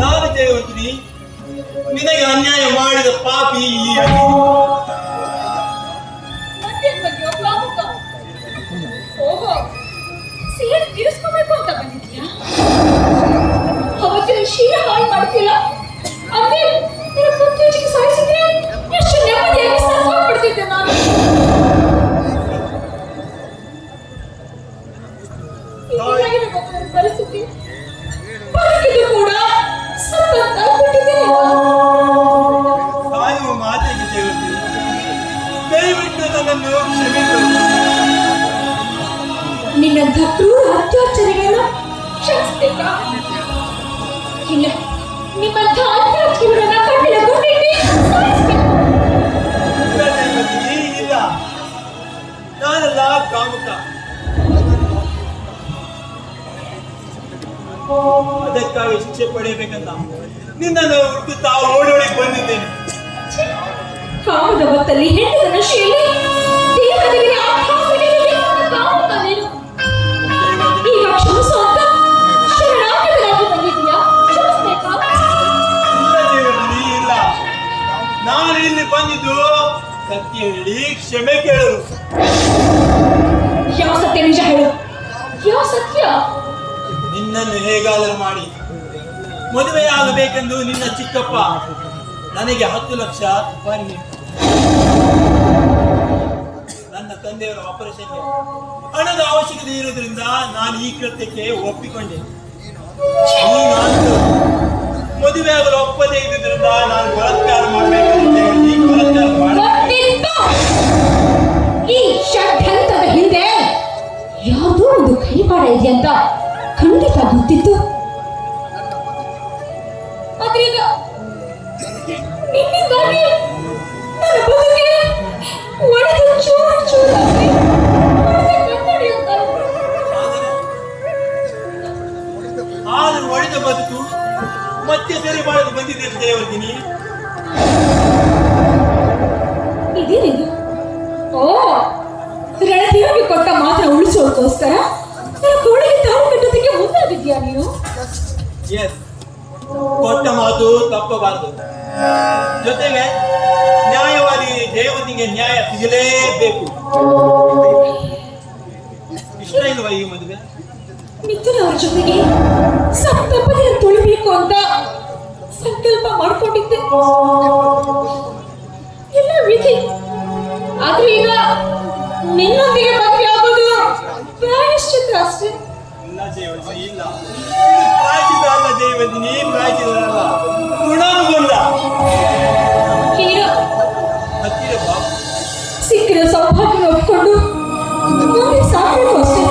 ನಾನು ಜಯವರ್ತಿನಿ ನಿನಗೆ ಅನ್ಯಾಯ ಮಾಡಿದ ಪಾಪಿ ಈ ಪರಿಸ್ಥಿತಿ ಕೂಡ ಸಾಯುವ ಮಾತೆಗೆ ಜಯವರ್ತಿನಿ ದಯವಿಟ್ಟು ನನ್ನನ್ನು ಕ್ಷಮಿಸು. ನಿನ್ನಂಥ ಕ್ರೂರ ಅತ್ಯಾಚಾರಿಗಳನ್ನ ಕ್ಷಮಿಸ್ಬೇಕಾ? ಇಲ್ಲ ನಿಮ್ಮಂಥ ಅತ್ಯಾಚಾರಿಗಳನ್ನ ಕಣ್ಣಿನ ಗುಂಡಿಟ್ಟು ನಾನಲ್ಲ. ಕಾಮುಕ ಅದಕ್ಕಾಗಿ ಶಿಕ್ಷೆ ಪಡೆಯಬೇಕಂತ ನಿನ್ನನ್ನು ಹುಡುಕುತ್ತಾ ಓಡೋಡಿ ಬಂದಿದ್ದೇನೆ. ಕಾಮದ ಹೊತ್ತಲ್ಲಿ ನಶೆಯಲ್ಲಿ ಈಗ ಕ್ಷಮಿಸು ಅಂತ ಬಂದಿದ್ದೀಯಾ? ಕ್ಷಮಿಸ್ಬೇಕಾ ಇಲ್ಲ ಇಲ್ಲ. ನಾನು ಇಲ್ಲಿ ಬಂದಿದ್ದು ಸತ್ಯ ಹೇಳಿ ಕ್ಷಮೆ ಕೇಳಲು. ಯಾವ ಸತ್ಯ ನಿಜ ಹೇಳು? ಯಾವ ಸತ್ಯ? ನಿನ್ನನ್ನು ಹೇಗಾದರೂ ಮಾಡಿ. ಮದುವೆಯಾಗಬೇಕೆಂದು ನಿನ್ನ ಚಿಕ್ಕಪ್ಪ, ನನಗೆ ಹತ್ತು ಲಕ್ಷ ಬನ್ನಿ. ನನ್ನ ತಂದೆಯವರ ಆಪರೇಷನ್ಗೆ ಹಣದ ಅವಶ್ಯಕತೆ ಇರುವುದರಿಂದ ನಾನು ಈ ಕೃತ್ಯಕ್ಕೆ ಒಪ್ಪಿಕೊಂಡೆ. ಮದುವೆ ಆಗಲು ಒಪ್ಪದೇ ಇದ್ದುದರಿಂದ ನಾನು ಬಲಾತ್ಕಾರ ಮಾಡಬೇಕು ಈ ಹಿಂದೆ ಯಾವುದೋ ಒಂದು ಕೈವಾಡ ಇದೆ ಅಂತ ಖಂಡಿತ ಗೊತ್ತಿತ್ತು ಆದ್ರೆ ಒಡೆದ ಬದುಕು ಮತ್ತೆ ಸರಿ ಮಾಡಲು ಬಂದಿದೆ ದೇವರ್ದಿನಿ ಎಸ್ ಕೊಟ್ಟ ಮಾತು ತಪ್ಪಬಾರದು. ಜೊತೆಗೆ ನ್ಯಾಯವಾದಿ ದೇವತಿಗೆ ನ್ಯಾಯ ಸಿಗಲೇಬೇಕು. ಇಷ್ಟ ಇಲ್ವಾ ಈ ಮದುವೆ? ಮಿಥುನ ಅವ್ರ ಜೊತೆಗೆ ಸಪ್ತಪದಿಯ ತುಳಿಬೇಕು ಅಂತ ಸಂಕಲ್ಪ ಮಾಡ್ಕೊಂಡಿದ್ದೆ. ಎಲ್ಲ ವಿಧಿ. ಆದ್ರೆ ಈಗ ನಿನ್ನೊಂದಿಗೆ ಮದುವೆ ಆಗೋದು ಪ್ರಾಯಶ್ಚಿತ್ತ ಅಷ್ಟೇ. ಇಲ್ಲ ಜೀವನ ಇಲ್ಲ. ಪ್ರಾಯಚಿತ ಅಲ್ಲ ದೇವತಿನಿ ಪ್ರಾಯಚಿತ ಅಲ್ಲ ಗುಣಾನುಬಂಧ ಹೀರೋ ಹತ್ತಿರ ಬಾ ಸಿಕ್ಕಿದ ಸೌಭಾಗ್ಯ ಒಪ್ಕೊಂಡು ನನಗೆ ಸಾಕಬೇಕು ಅಷ್ಟೇ